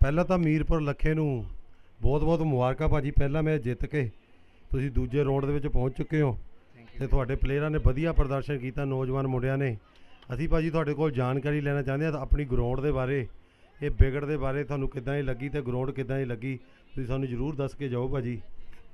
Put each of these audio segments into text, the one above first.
ਪਹਿਲਾਂ ਤਾਂ ਮੀਰਪੁਰ ਲੱਖੇ ਨੂੰ ਬਹੁਤ-ਬਹੁਤ ਮੁਬਾਰਕਾਂ ਭਾਜੀ। ਪਹਿਲਾਂ ਮੈਂ ਜਿੱਤ ਕੇ ਤੁਸੀਂ ਦੂਜੇ ਰਾਊਂਡ ਦੇ ਵਿੱਚ ਪਹੁੰਚ ਚੁੱਕੇ ਹੋ ਤੇ ਤੁਹਾਡੇ ਪਲੇਅਰਾਂ ਨੇ ਵਧੀਆ ਪ੍ਰਦਰਸ਼ਨ ਕੀਤਾ, ਨੌਜਵਾਨ ਮੁੰਡਿਆਂ ਨੇ। ਅਸੀਂ ਭਾਜੀ ਤੁਹਾਡੇ ਕੋਲ ਜਾਣਕਾਰੀ ਲੈਣਾ ਚਾਹੁੰਦੇ ਹਾਂ ਤਾਂ ਆਪਣੀ ਗਰਾਊਂਡ ਦੇ ਬਾਰੇ, ਇਹ ਵਿਗੜ ਦੇ ਬਾਰੇ ਤੁਹਾਨੂੰ ਕਿੱਦਾਂ ਦੀ ਲੱਗੀ ਤੇ ਗਰਾਊਂਡ ਕਿੱਦਾਂ ਦੀ ਲੱਗੀ, ਤੁਸੀਂ ਸਾਨੂੰ ਜ਼ਰੂਰ ਦੱਸ ਕੇ ਜਾਓ ਭਾਜੀ।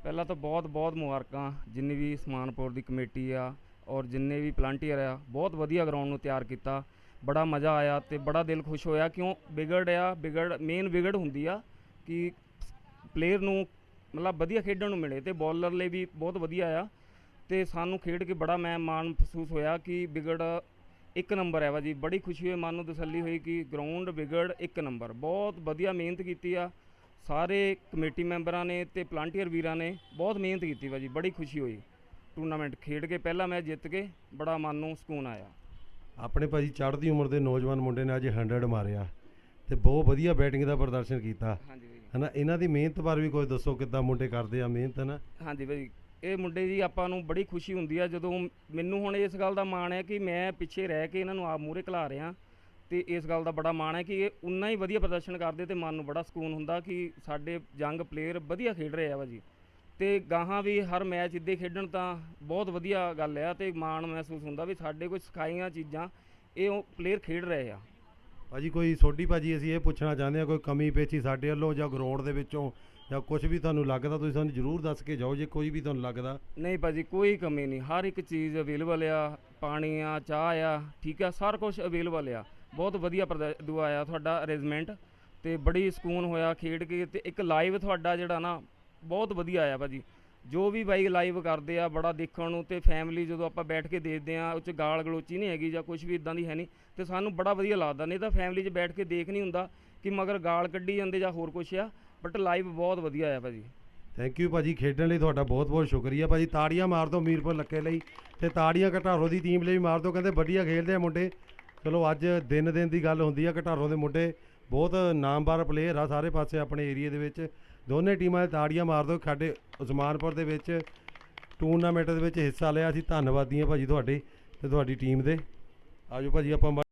ਪਹਿਲਾਂ ਤਾਂ ਬਹੁਤ ਬਹੁਤ ਮੁਬਾਰਕਾਂ, ਜਿੰਨੀ ਵੀ ਸਮਾਨਪੁਰ ਦੀ ਕਮੇਟੀ ਆ ਔਰ ਜਿੰਨੇ ਵੀ ਪਲੰਟੀਅਰ ਆ, ਬਹੁਤ ਵਧੀਆ ਗਰਾਊਂਡ ਨੂੰ ਤਿਆਰ ਕੀਤਾ। ਬੜਾ ਮਜ਼ਾ ਆਇਆ ਤੇ ਬੜਾ ਦਿਲ ਖੁਸ਼ ਹੋਇਆ। ਕਿਉਂ? ਵਿਗੜ ਆ, ਵਿਗੜ ਮੇਨ ਵਿਗੜ ਹੁੰਦੀ ਆ ਕਿ ਪਲੇਅਰ ਨੂੰ ਮਤਲਬ ਵਧੀਆ ਖੇਡਣ ਨੂੰ ਮਿਲੇ ਤੇ ਬੋਲਰ ਲਈ ਵੀ ਬਹੁਤ ਵਧੀਆ ਆ। ਤੇ ਸਾਨੂੰ ਖੇਡ ਕੇ ਬੜਾ ਮੈਂ ਮਾਣ ਮਹਿਸੂਸ ਹੋਇਆ ਕਿ ਵਿਗੜ ਇੱਕ ਨੰਬਰ ਹੈ ਵਾ ਜੀ। ਬੜੀ ਖੁਸ਼ੀ ਹੋਈ, ਮਨ ਨੂੰ ਤਸੱਲੀ ਹੋਈ ਕਿ ਗਰਾਊਂਡ ਵਿਗੜ ਇੱਕ ਨੰਬਰ ਬਹੁਤ ਵਧੀਆ ਮਿਹਨਤ ਕੀਤੀ ਆ। ਸਾਰੇ ਕਮੇਟੀ ਮੈਂਬਰਾਂ ਨੇ ਤੇ ਪਲਾਂਟੀਅਰ ਵੀਰਾਂ ਨੇ ਬਹੁਤ ਮਿਹਨਤ ਕੀਤੀ ਵਾ ਜੀ। ਬੜੀ ਖੁਸ਼ੀ ਹੋਈ। ਟੂਰਨਾਮੈਂਟ ਖੇਡ ਕੇ ਪਹਿਲਾ ਮੈਚ ਜਿੱਤ ਕੇ ਬੜਾ ਮਨ ਨੂੰ ਸਕੂਨ ਆਇਆ। ਆਪਣੇ ਭਾਜੀ ਚੜ੍ਹਦੀ ਉਮਰ ਦੇ ਨੌਜਵਾਨ ਮੁੰਡੇ ਨੇ ਅੱਜ 100 ਮਾਰਿਆ ਤੇ ਬਹੁਤ ਵਧੀਆ ਬੈਟਿੰਗ ਦਾ ਪ੍ਰਦਰਸ਼ਨ ਕੀਤਾ। ਹਾਂਜੀ ਭਾਈ ਹਨਾ ਇਹਨਾਂ ਦੀ ਮਿਹਨਤ ਬਾਰੇ ਵੀ ਕੁਝ ਦੱਸੋ ਕਿੱਦਾਂ ਮੁੰਡੇ ਕਰਦੇ ਆ ਮਿਹਨਤ ਨਾ ਹਾਂਜੀ ਭਾਈ ਇਹ ਮੁੰਡੇ ਜੀ ਆਪਾਂ ਨੂੰ ਬੜੀ ਖੁਸ਼ੀ ਹੁੰਦੀ ਆ ਜਦੋਂ ਮੈਨੂੰ ਹੁਣ ਇਸ ਗੱਲ ਦਾ ਮਾਣ ਹੈ ਕਿ ਮੈਂ ਪਿੱਛੇ ਰਹਿ ਕੇ ਇਹਨਾਂ ਨੂੰ ਆਪ ਮੂਹਰੇ ਖਿਲਾ ਰਿਹਾ ਤੇ ਇਸ ਗੱਲ ਦਾ ਬੜਾ ਮਾਣ ਹੈ ਕਿ ਇਹ ਉਨਾ ਹੀ ਵਧੀਆ ਪ੍ਰਦਰਸ਼ਨ ਕਰਦੇ ਤੇ ਮਨ ਨੂੰ ਬੜਾ ਸਕੂਨ ਹੁੰਦਾ ਕਿ ਸਾਡੇ ਯੰਗ ਪਲੇਅਰ ਵਧੀਆ ਖੇਡ ਰਹੇ ਆ ਵਾ ਜੀ ਤੇ ਗਾਹਾਂ ਵੀ ਹਰ ਮੈਚ ਇੱਦੇ ਖੇਡਣ ਤਾਂ ਬਹੁਤ ਵਧੀਆ ਗੱਲ ਆ ਤੇ ਮਾਣ ਮਹਿਸੂਸ ਹੁੰਦਾ ਵੀ ਸਾਡੇ ਕੋਈ ਸਿਖਾਈਆਂ ਚੀਜ਼ਾਂ ਇਹ ਉਹ ਪਲੇਅਰ ਖੇਡ ਰਹੇ ਆ। ਭਾਜੀ ਕੋਈ ਸੋਢੀ ਭਾਜੀ ਅਸੀਂ ਇਹ ਪੁੱਛਣਾ ਚਾਹੁੰਦੇ ਆ ਕੋਈ ਕਮੀ ਪੇਚੀ ਸਾਡੇ ਵੱਲੋਂ ਜਾਂ ਗਰਾਊਂਡ ਦੇ ਵਿੱਚੋਂ ਜਾਂ ਕੁਝ ਵੀ ਤੁਹਾਨੂੰ ਲੱਗਦਾ ਤੁਸੀਂ ਸਾਨੂੰ ਜ਼ਰੂਰ ਦੱਸ ਕੇ ਜਾਓ ਜੇ ਕੋਈ ਵੀ ਤੁਹਾਨੂੰ ਲੱਗਦਾ। ਨਹੀਂ ਭਾਜੀ ਕੋਈ ਕਮੀ ਨਹੀਂ ਹਰ ਇੱਕ ਚੀਜ਼ ਅਵੇਲੇਬਲ ਆ ਪਾਣੀ ਆ ਚਾਹ ਆ ਠੀਕ ਆ ਸਾਰਾ ਕੁਝ ਅਵੇਲੇਬਲ ਆ। ਬਹੁਤ ਵਧੀਆ ਦੁਆ ਆ ਤੁਹਾਡਾ ਅਰੇਂਜਮੈਂਟ ਤੇ ਬੜੀ ਸਕੂਨ ਹੋਇਆ ਖੇਡ ਕੇ ਤੇ ਇੱਕ ਲਾਈਵ ਤੁਹਾਡਾ ਜਿਹੜਾ ਨਾ ਬਹੁਤ ਵਧੀਆ ਆ ਭਾਜੀ। ਜੋ ਵੀ ਬਾਈ ਲਾਈਵ ਕਰਦੇ ਆ, ਬੜਾ ਦੇਖਣ ਨੂੰ ਤੇ ਫੈਮਿਲੀ ਜਦੋਂ ਆਪਾਂ ਬੈਠ ਕੇ ਦੇਖਦੇ ਆ, ਉਹ ਚ ਗਾਲ ਗਲੋਚੀ ਨਹੀਂ ਹੈਗੀ ਜਾਂ ਕੁਝ ਵੀ ਇਦਾਂ ਦੀ ਹੈ ਨਹੀਂ, ਤੇ ਸਾਨੂੰ ਬੜਾ ਵਧੀਆ ਲੱਗਦਾ। ਨਹੀਂ ਤਾਂ ਫੈਮਿਲੀ 'ਚ ਬੈਠ ਕੇ ਦੇਖ ਨਹੀਂ ਹੁੰਦਾ ਕਿ ਮਗਰ ਗਾਲ ਕੱਢੀ ਜਾਂਦੇ ਜਾਂ ਹੋਰ ਕੁਝ ਆ ਬਟ ਲਾਈਵ ਬਹੁਤ ਵਧੀਆ ਆ ਭਾਜੀ। ਥੈਂਕ ਯੂ ਭਾਜੀ, ਖੇਡਣ ਲਈ ਤੁਹਾਡਾ ਬਹੁਤ ਬਹੁਤ ਸ਼ੁਕਰੀਆ ਭਾਜੀ। ਤਾੜੀਆਂ ਮਾਰ ਦਿਓ ਮੀਰਪੁਰ ਲੱਕੇ ਲਈ ਤੇ ਤਾੜੀਆਂ ਘਟਾਰੋ ਦੀ ਟੀਮ ਲਈ ਵੀ ਮਾਰ ਦਿਓ। ਕਹਿੰਦੇ ਵਧੀਆ ਖੇਡਦੇ ਆ ਮੁੰਡੇ। ਚਲੋ ਅੱਜ ਦਿਨ ਦਿਨ ਦੀ ਗੱਲ ਹੁੰਦੀ ਆ ਘਟਾਰੋ ਦੇ ਮੁੰਡੇ। ਬਹੁਤ ਨਾਮਵਰ ਪਲੇਅਰ ਆ ਸਾਰੇ ਪਾਸੇ ਆਪਣੇ ਏਰੀਆ ਦੇ ਵਿੱਚ। ਦੋਨੇ ਟੀਮਾਂ ਦੇ ਤਾੜੀਆਂ ਮਾਰ ਦਿਓ। ਸਾਡੇ ਉਸਮਾਨਪੁਰ ਦੇ ਵਿੱਚ ਟੂਰਨਾਮੈਂਟ ਦੇ ਵਿੱਚ ਹਿੱਸਾ ਲਿਆ। ਅਸੀਂ ਧੰਨਵਾਦੀ ਹਾਂ ਭਾਜੀ ਤੁਹਾਡੇ ਤੇ ਤੁਹਾਡੀ ਟੀਮ ਦੇ। ਆਜੋ ਭਾਜੀ, ਆਪਾਂ